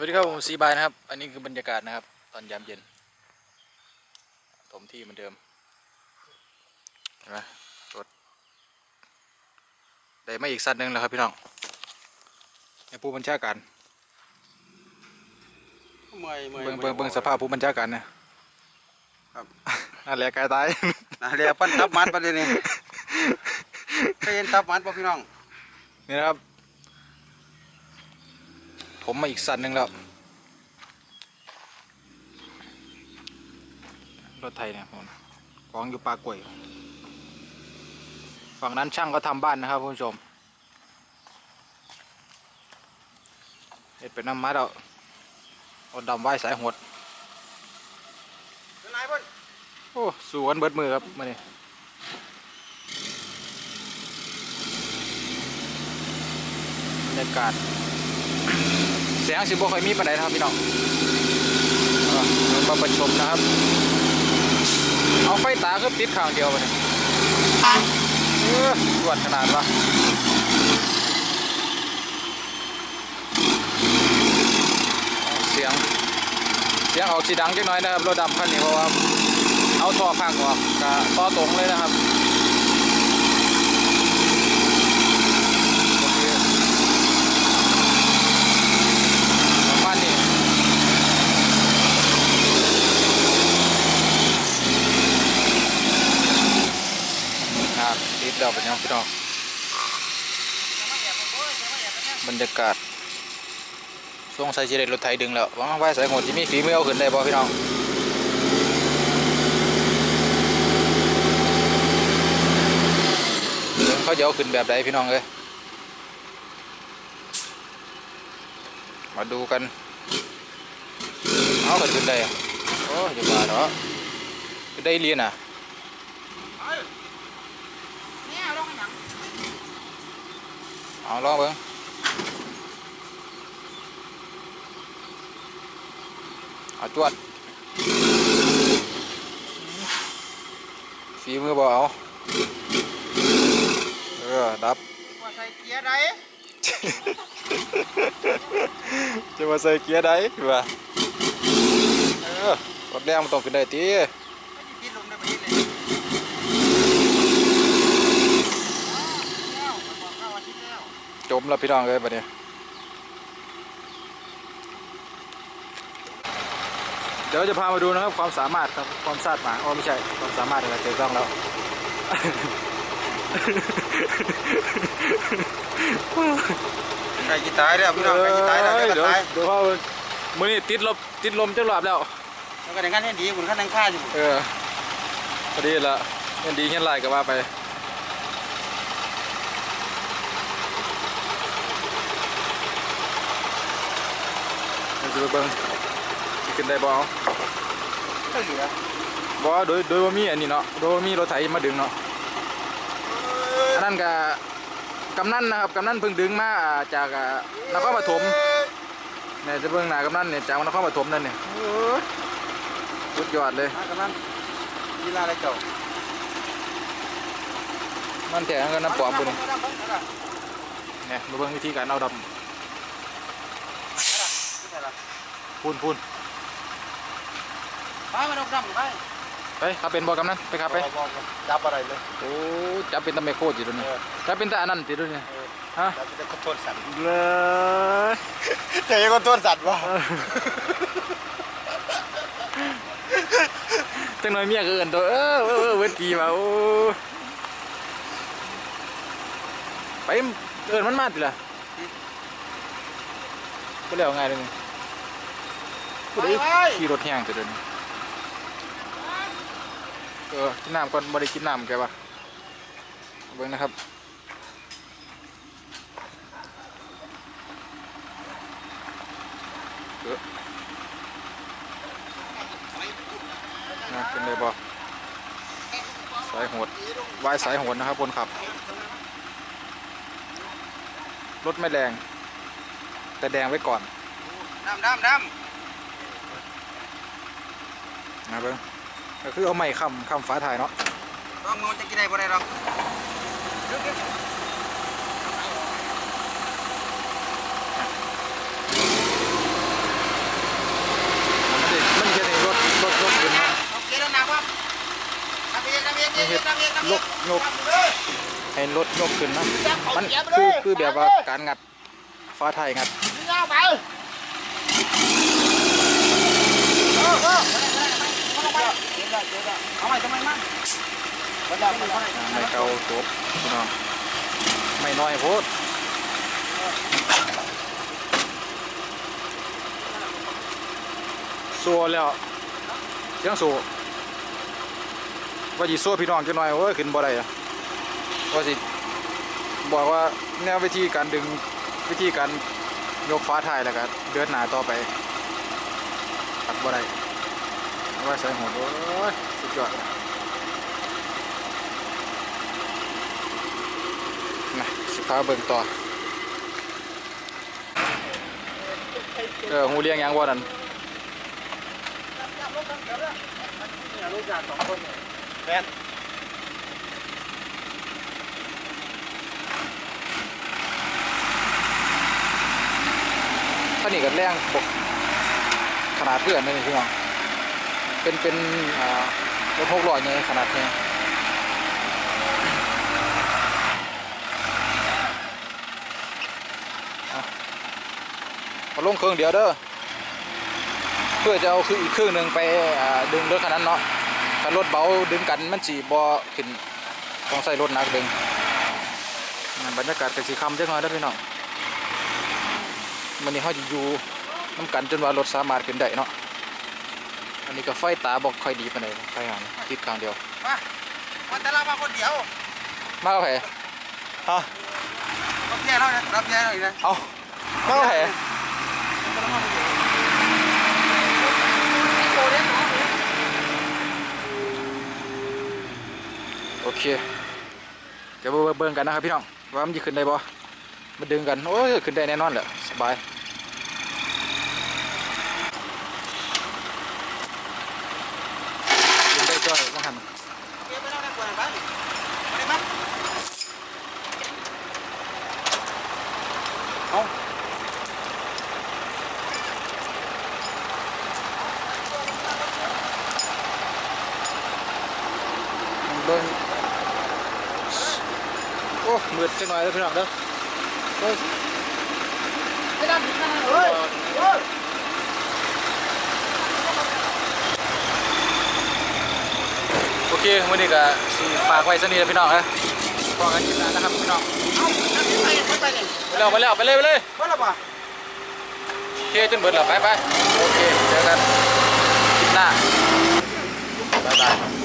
สวัสดีครับผมซีบายนะครับ อันนี้คือบรรยากาศนะครับ ตอนยามเย็นถมที่เหมือนเดิมเห็นไหมรถได้มาอีกสัตว์หนึ่งแล้วครับพี่น้องไอ้ผู้บัญชาการเมื่อยเมื่อยเบิ่งเบิ่งเบิ่งสภาพผู้บัญชาการนะครับนั่นแหละกายตายนะเรียกปั้นทับมัดประเด็นนี้เคยเห็นทับมัดป่ะพี่น้องนี่นะครับ ผมมาอีกสัตว์หนึ่งแล้ว รถไทยเนี่ยผมกองอยู่ปลากล้วย ฝั่งนั้นช่างก็ทำบ้านนะครับคุณผู้ชมเห็ดเป็นน้ำมัดเอาเอาดำไว้สายหดเป็นไรเพิ่นโอ้สู้กันเบิดมือครับมาเนี่บรรยากาศเสียงสิบ่ค่อยมีปานใดนะครับพี่น้องมาประชมนะครับ เอาไฟตาคือติดข้างเดียวไปเนี่ยเออตรวจขนาดวะเสียง เสียงออกสีดังจักน่อยนะครับ รถดำคันนี้เพราะว่า เอาท่อพังออกกะต่อตรงเลยนะครับโอเคประมาณนี้ครับติดดอกเป็ นยังพี่น้องบรรยากาศช่วงใส่ชีเรรถไถดึงแล้ววังว่าสายหดที่มีฝีมือเอาขึ้นได้บ่พี่น้องเขาจะเอาขึ้นแบบใดพี่น้องเลยมาดูกันเอาขึ้นได้โอ้ยอย่าว่าเนาะได้เรียนอะ เนี่ยลงไปหยัง เอาลองเบิ่งเอาจวดฝีมือบ่เอาเออดับว่าใส่เกียร์ใดจะมาใส่เกียร์ได้วะเออรถแรงมันต้องขึ้นได้ตี ไม่ได้พิษลมได้ประเทศเลยแล้วมันบอกเข้าอาทิตย์แล้ว จมแล้วพี่น้องเลยบัดนี้เดี๋ยวจะพามาดูนะครับความสามารถครับความซาดหมาอ๋อไม่ใช่ความสามารถอะไรเจอต้องแล้วไก่กีตายแล้วพี่น้องไก่กีตายแล้วไก่เดี๋ยวตายเดี๋ยวพ่อมือนี่ติดลมติดลมจังหวบแล้วแล้วก็ในงานนี้ดีคุณขั้นนั่งค่าอยู่เออพอดีละเงินดีเงินไรก็ว่าไปเดี๋ยวจะ ไปเบิ้งสิขึ้นได้บ่เอาก็เหลือบ่โดยโดยว่ามีอันนี้เนาะโดยว่ามีรถไถมาดึงเนาะอันนั้นก็กำนันนะครับกำนันเพิ่งดึงมาจากนครปฐมเนี่ยจะเบิ่งหนากำนันเนี่ยจากนครปฐมนั่นเนี่ยโอ้ยสุดยอดเลยกำนันกีฬาอะไรเจ้ามันแถงกันน้ำปอมปุ่นเนี่ยมาเบิ่งวิธีการเอาดำ พูนพูนไปมาดมดำไปไปขับเป็นบ่กำนันไปขับไปจับอะไรเลยโอ้จับเป็นตะเมโคตรอยู่ตรงนี้จับเป็นตะอันนั้นติดด้วยเนี่ยฮะจับเป็นคนโทษสัตว์เลยเจ๊คนโทษสัตว์วะจังหน่อยเมียก็เอินตัวเออเออเออเวทีมาโอ้ไปเอินมันมาติล่ะก็แล้วง่ายเลย กูได้ขี่รถแห้งแต่เดินเออกินน้ำก่อนบ่ได้กินน้ำแกวะเบิ่งนะครับเออนะเป็นไงบ่สายโหดวายสายโหดนะครับคนขับ รถไม่แรงแต่แดงไว้ก่อนดำดำด นะเบิ้งก็คือเอาไม้คำคำฝาถ่ายเนาะต้องงูจะกินอมันจะได้รถรถรถขึ้นาโเคแนะครับยกยกให้รถยกขึ้นนะมันคือคือแบบว่าการงัดฟ้าไทยงัดไป ย่าไปเออเออเอาไปทำไมมาบันดาลมันไม่เกาจบพี่น้องไม่น้อยโพดสัวแล้วเสียงสัวว่าจีสัวพี่น้องจังหน่อยโอ้ขึ้นบ่ได้ว่าสิบอกว่าแนววิธีการดึงวิธีการยกฟ้าไทยแล้วก็เดินหนาต่อไปตัดบ่ได้ ว่าใส่หัวโอ้ยสุดยอดนะสิพาเบิ่งต่อเออหูเลี้ยงหยังบ่นั่นลูกจากสองคนแบนท่านี่ก็แรงบกขนาดเพื่อนเลยนี่พี่น้อง เป็นเป็นรถหกล้อใหญ่ขนาดนี้เอลงเครื่องเดียวเด้อเพื่อจะเอาคืออีกเครื่องหนึ่งไปดึงรถคันนั้นเนาะถ้ารถเบาดึงกันมันสีบอขึ้นต้องใส่รถหนักดึงบรรยากาศเป็นสีคำจังเลยเด้อพี่น้องมันนี้เขาจะอยู่น้ำกันจนว่ารถสามารถขึ้นได้เนาะ อันนี้ก็ไฟตาบอกค่อยดีปานใดไฟหางติดข้างเดียว มาวันแต่ละมาคนเดียวมาเอาแผลฮะรับแย่แล้วนะรับแย่แล้วอีกนะเอามาเอาแผลโอเคเดี๋ยวมาเบิ่งกันนะครับพี่น้องว่ามันจะขึ้นได้บ่มาดึงกัน โอ้ยขึ้นได้แน่นอนแหละสบาย โดนโอ้มืดจังหน่ยเลยพี่น้องเด้อโอ้ยไม่ได้ถึงขนาดเฮ้ยเฮ้ยโอเควันนี้ก็สีฝากไว้สนิทพี่น้องนะพอกันกินแล้วนะครับพี่น้องไปแล้วไปแล้วไปเลยไปเลยไปแล้วป่ะโอเคจนเบิดแล้วไปไปโอเคเจอกันคลิปหน้าบ๊ายบาย